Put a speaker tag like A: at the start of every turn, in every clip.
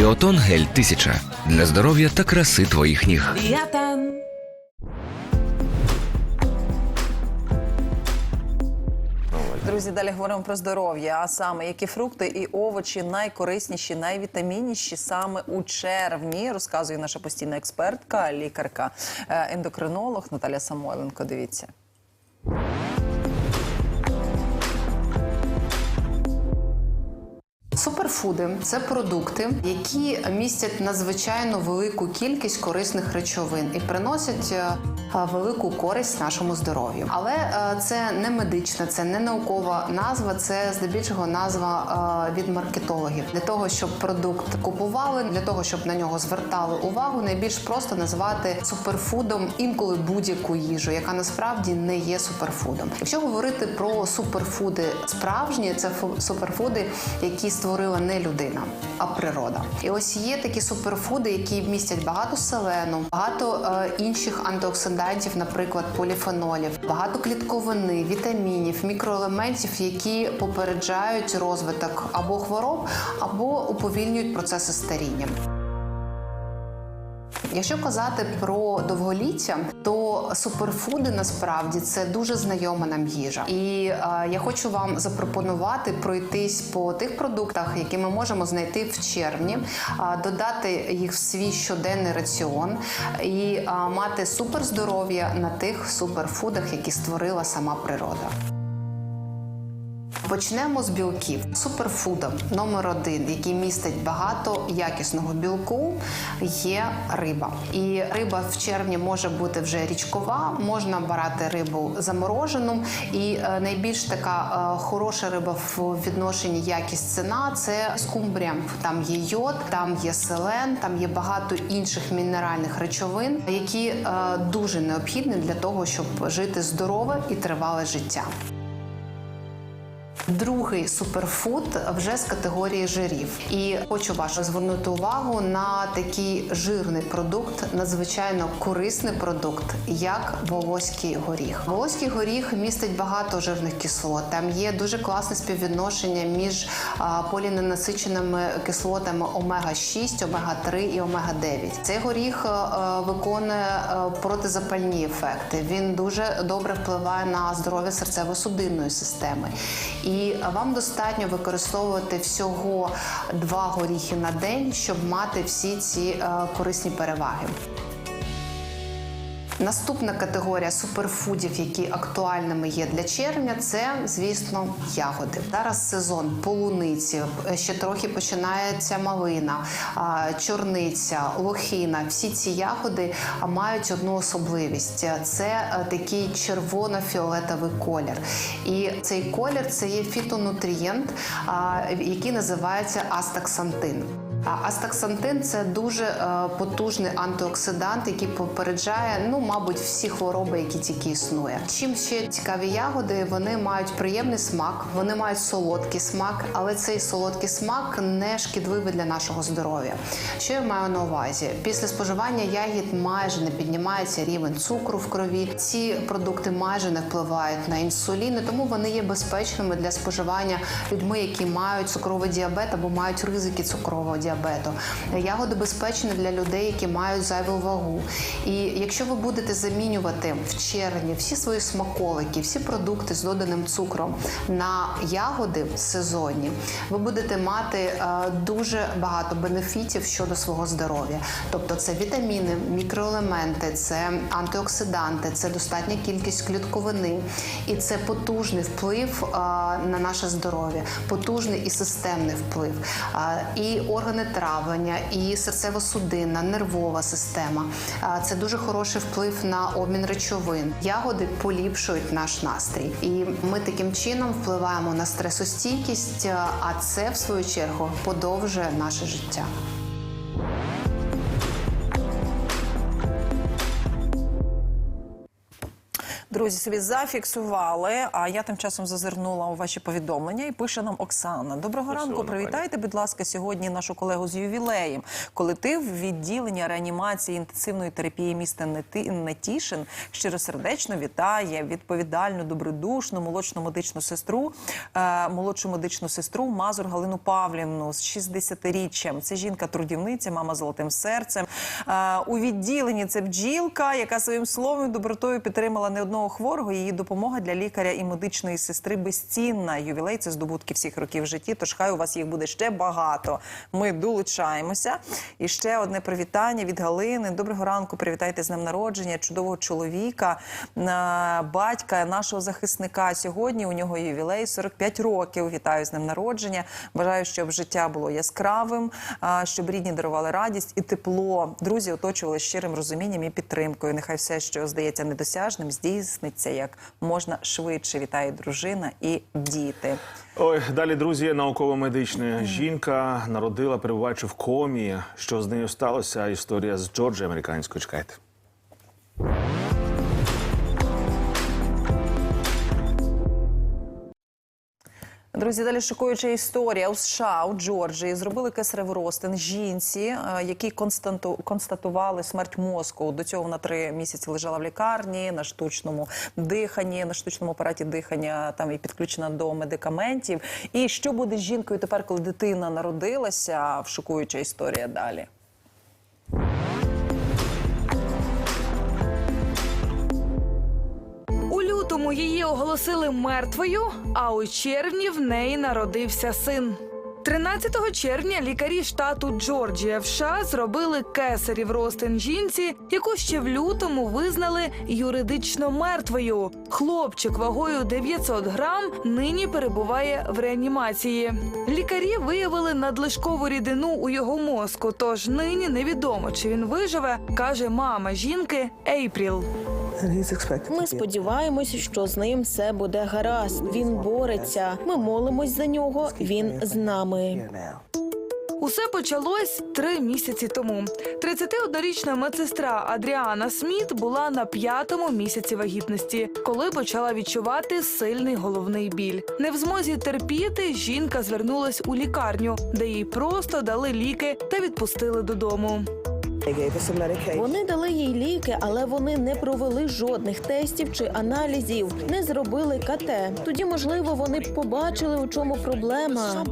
A: Біотон гель 1000 для здоров'я та краси твоїх ніг.
B: Біатан.
C: Друзі, далі говоримо про здоров'я. А саме які фрукти і овочі найкорисніші, найвітамінніші саме у червні, розказує наша постійна експертка, лікарка, е, ендокринолог Наталя Самойленко. Дивіться.
D: Суперфуди це продукти, які містять надзвичайно велику кількість корисних речовин і приносять е, велику користь нашому здоров'ю. Але е, це не медична, це не наукова назва, це здебільшого назва е, від маркетологів. Для того щоб продукт купували, для того щоб на нього звертали увагу, найбільш просто назвати суперфудом інколи будь-яку їжу, яка насправді не є суперфудом. Якщо говорити про суперфуди справжні, це фу- суперфуди, які створила не людина, а природа. І ось є такі суперфуди, які містять багато селену, багато е, інших антиоксидантів, наприклад, поліфенолів, багато клітковини, вітамінів, мікроелементів, які попереджають розвиток або хвороб, або уповільнюють процеси старіння. Якщо казати про довголіття, то суперфуди насправді це дуже знайома нам їжа. І е, я хочу вам запропонувати пройтись по тих продуктах, які ми можемо знайти в червні, а, додати їх в свій щоденний раціон і а, мати суперздоров'я на тих суперфудах, які створила сама природа. Почнемо з білків. Суперфудом номер один, який містить багато якісного білку, є риба. І риба в червні може бути вже річкова, можна брати рибу заморожену. І е, найбільш така е, хороша риба в відношенні якість ціна це скумбрія. Там є йод, там є селен, там є багато інших мінеральних речовин, які е, дуже необхідні для того, щоб жити здорове і тривале життя. Другий суперфуд вже з категорії жирів, і хочу вашу звернути увагу на такий жирний продукт, надзвичайно корисний продукт, як волоський горіх. Волоський горіх містить багато жирних кислот. Там є дуже класне співвідношення між поліненасиченими кислотами омега 6 омега 3 і омега 9 Цей горіх е, е, виконує е, протизапальні ефекти. Він дуже добре впливає на здоров'я серцево-судинної системи. І вам достатньо використовувати всього два горіхи на день, щоб мати всі ці е, корисні переваги. Наступна категорія суперфудів, які актуальними є для червня, це, звісно, ягоди. Зараз сезон полуниці, ще трохи починається малина, чорниця, лохина. Всі ці ягоди мають одну особливість: це е, такий червоно-фіолетовий колір. І цей колір це є фітонутрієнт, який називається астаксантин. Астаксантин це дуже е, потужний антиоксидант, який попереджає, ну мабуть, всі хвороби, які тільки існує. Чим ще цікаві ягоди, вони мають приємний смак, вони мають солодкий смак, але цей солодкий смак не шкідливий для нашого здоров'я. Що я маю на увазі? Після споживання ягід майже не піднімається рівень цукру в крові. Ці продукти майже не впливають на інсулін, тому вони є безпечними для споживання людьми, які мають цукровий діабет або мають ризики цукрового діабету. Ягоди безпечні для людей, які мають зайву вагу. І якщо ви будете замінювати в червні всі свої смаколики, всі продукти з доданим цукром на ягоди сезонні, ви будете мати е, дуже багато бенефітів щодо свого здоров'я. Тобто це вітаміни, мікроелементи, це антиоксиданти, це достатня кількість клітковини, і це потужний вплив е, на наше здоров'я, потужний і системний вплив. Е, І органи травлення, і серцево-судинна, нервова система. Це дуже хороший вплив на обмін речовин. Ягоди поліпшують наш настрій, і ми таким чином впливаємо на стресостійкість, а це в свою чергу подовжує наше життя.
C: Друзі, собі зафіксували. А я тим часом зазирнула у ваші повідомлення і пише нам Оксана. Доброго ранку. Привітайте, будь ласка, сьогодні нашу колегу з ювілеєм. Колектив відділення реанімації інтенсивної терапії міста Нетішин щиросердечно вітає відповідальну, добродушну молодшу медичну сестру, е, молодшу медичну сестру Мазур Галину Павлівну з 60-річчям. Це жінка-трудівниця, мама золотим серцем. Е, у відділенні це бджілка, яка своїм словом і добротою підтримала не одного хворого. Її допомога для лікаря і медичної сестри безцінна. Ювілей це здобутки всіх років в житті. Тож хай у вас їх буде ще багато. Ми долучаємося. І ще одне привітання від Галини. Доброго ранку. Привітайте з днем народження, чудового чоловіка, батька нашого захисника. Сьогодні у нього ювілей 45 років. Вітаю з днем народження. Бажаю, щоб життя було яскравим, щоб рідні дарували радість і тепло. Друзі оточували щирим розумінням і підтримкою. Нехай все, що здається недосяжним, здійсниться як можна швидше. Вітає дружина і діти.
B: Ой, далі, друзі, науково-медична жінка народила, перебуваючи в комі. Що з нею сталося? Історія з Джорджі американської. Чекайте.
C: Друзі, далі шокуюча історія у США у Джорджії зробили кесаревий розтин жінці, е, якій констатували смерть мозку. До цього вона три місяці лежала в лікарні на штучному диханні, на штучному апараті дихання там і підключена до медикаментів. І що буде з жінкою тепер, коли дитина народилася? Шокуюча історія далі.
E: Її оголосили мертвою, а у червні в неї народився син. 13 червня лікарі штату Джорджія в США зробили кесарів розтин жінці, яку ще в лютому визнали юридично мертвою. Хлопчик вагою 900 грам нині перебуває в реанімації. Лікарі виявили надлишкову рідину у його мозку, тож нині невідомо, чи він виживе, каже мама жінки Ейпріл.
F: Ми сподіваємось, що з ним все буде гаразд. Він бореться. Ми молимось за нього. Він з нами.
E: Усе почалось три місяці тому. 31-річна медсестра Адріана Сміт була на п'ятому місяці вагітності, коли почала відчувати сильний головний біль. Не в змозі терпіти, жінка звернулась у лікарню, де їй просто дали ліки та відпустили додому.
F: Вони дали їй ліки, але вони не провели жодних тестів чи аналізів, не зробили КТ. Тоді, можливо, вони б побачили, у чому проблема.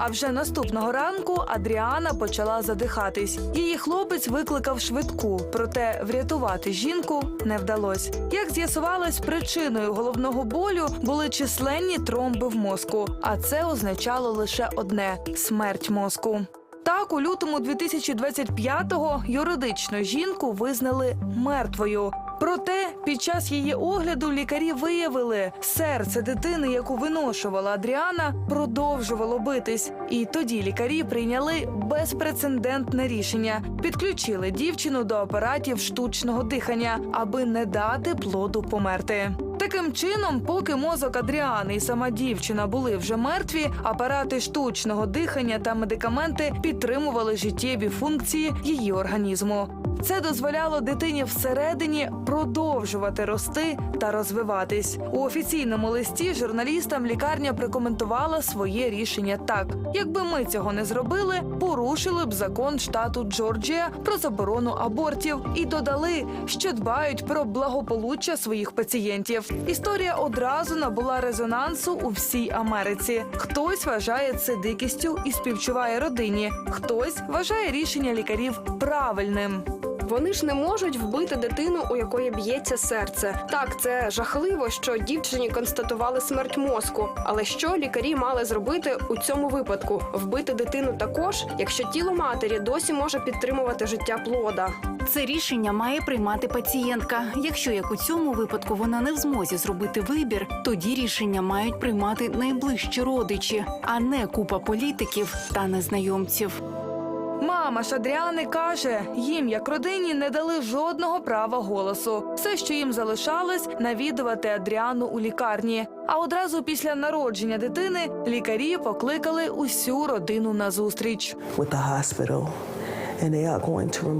E: А вже наступного ранку Адріана почала задихатись. Її хлопець викликав швидку, проте врятувати жінку не вдалось. Як з'ясувалось, причиною головного болю були численні тромби в мозку, а це означало лише одне смерть мозку. Так, у лютому 2025-го юридично жінку визнали мертвою. Проте під час її огляду лікарі виявили, серце дитини, яку виношувала Адріана, продовжувало битись. І тоді лікарі прийняли безпрецедентне рішення: підключили дівчину до апаратів штучного дихання, аби не дати плоду померти. Таким чином, поки мозок Адріани і сама дівчина були вже мертві, апарати штучного дихання та медикаменти підтримували життєві функції її організму. Це дозволяло дитині всередині продовжувати рости та розвиватись. У офіційному листі журналістам лікарня прокоментувала своє рішення так: якби ми цього не зробили, порушили б закон штату Джорджія про заборону абортів і додали, що дбають про благополуччя своїх пацієнтів. Історія одразу набула резонансу у всій Америці. Хтось вважає це дикістю і співчуває родині, хтось вважає рішення лікарів правильним.
G: Вони ж не можуть вбити дитину, у якої б'ється серце. Так, це жахливо, що дівчині констатували смерть мозку. Але що лікарі мали зробити у цьому випадку? Вбити дитину також, якщо тіло матері досі може підтримувати життя плода.
H: Це рішення має приймати пацієнтка. Якщо як у цьому випадку вона не в змозі зробити вибір, тоді рішення мають приймати найближчі родичі, а не купа політиків та незнайомців.
E: Мама ж Адріани каже, їм як родині не дали жодного права голосу. Все, що їм залишалось, навідувати Адріану у лікарні. А одразу після народження дитини лікарі покликали усю родину на зустріч.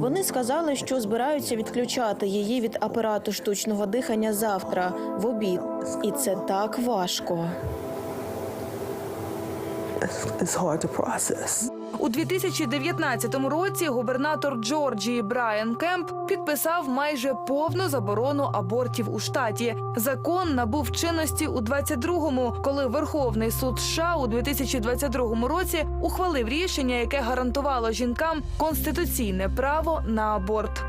F: Вони сказали, що збираються відключати її від апарату штучного дихання завтра в обід, і це так важко.
E: У 2019 році губернатор Джорджії Брайан Кемп підписав майже повну заборону абортів у штаті. Закон набув чинності у 22-му, коли Верховний суд США у 2022 році ухвалив рішення, яке гарантувало жінкам конституційне право на аборт.